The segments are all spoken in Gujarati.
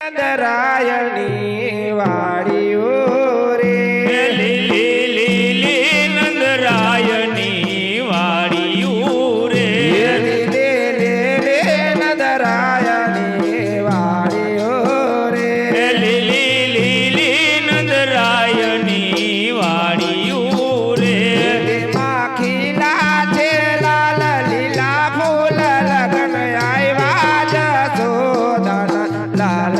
નંદરાયણી વાડીઓ રે લીલી લીલી નંદરાયણી વાડીઓ રે લીલે લીલે નંદરાયણી વાડીઓ રે લીલી લીલી નંદરાયણી વાડીઓ રે માખીલા છે લાલ લીલા ફૂલ લગન આવ્યા જશોદન લાલ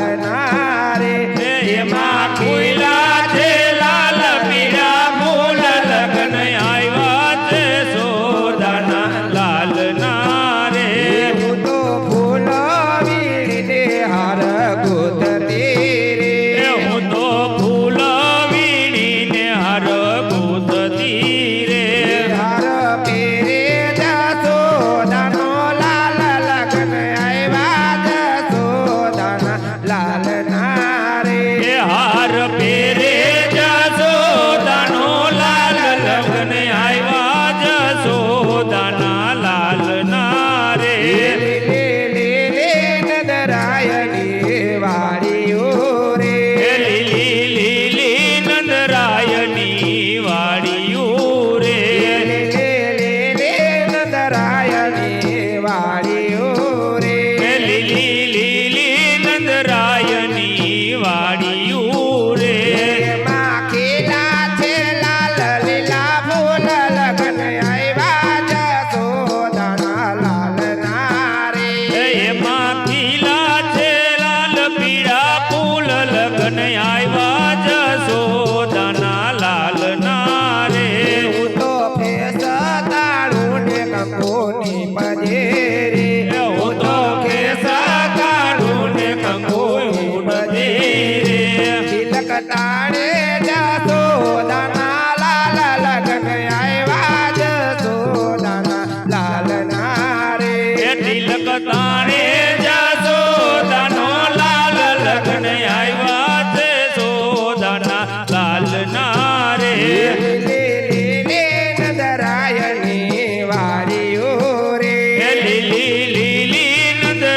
નંદરાયણી વાળિયું રે. રે નંદરાયણી વાળિયું રે. લીલી લીલી નંદરાય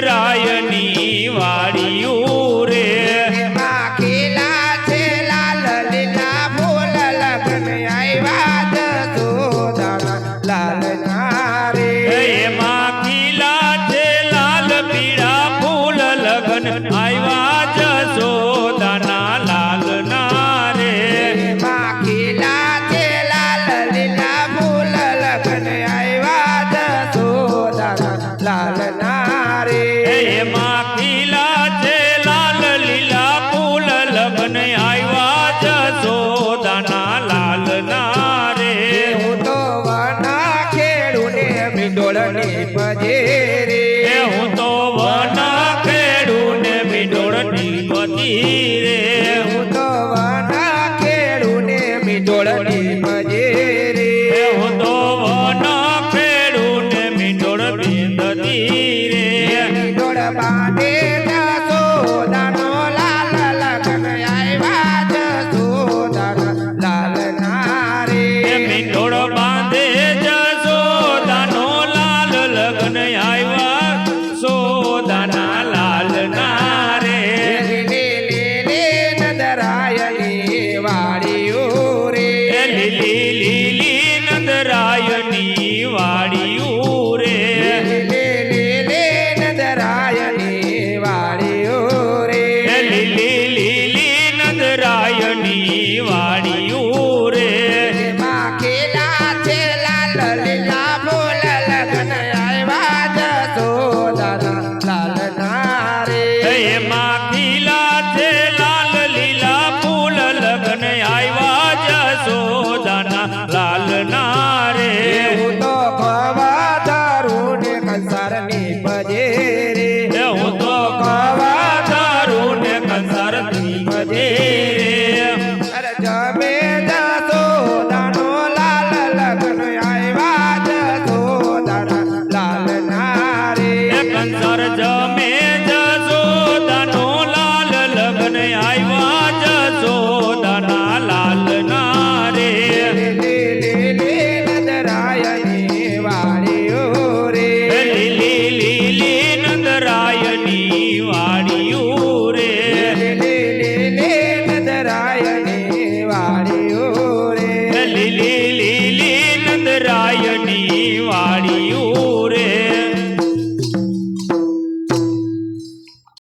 રાયની વાડીઓ body. Para mim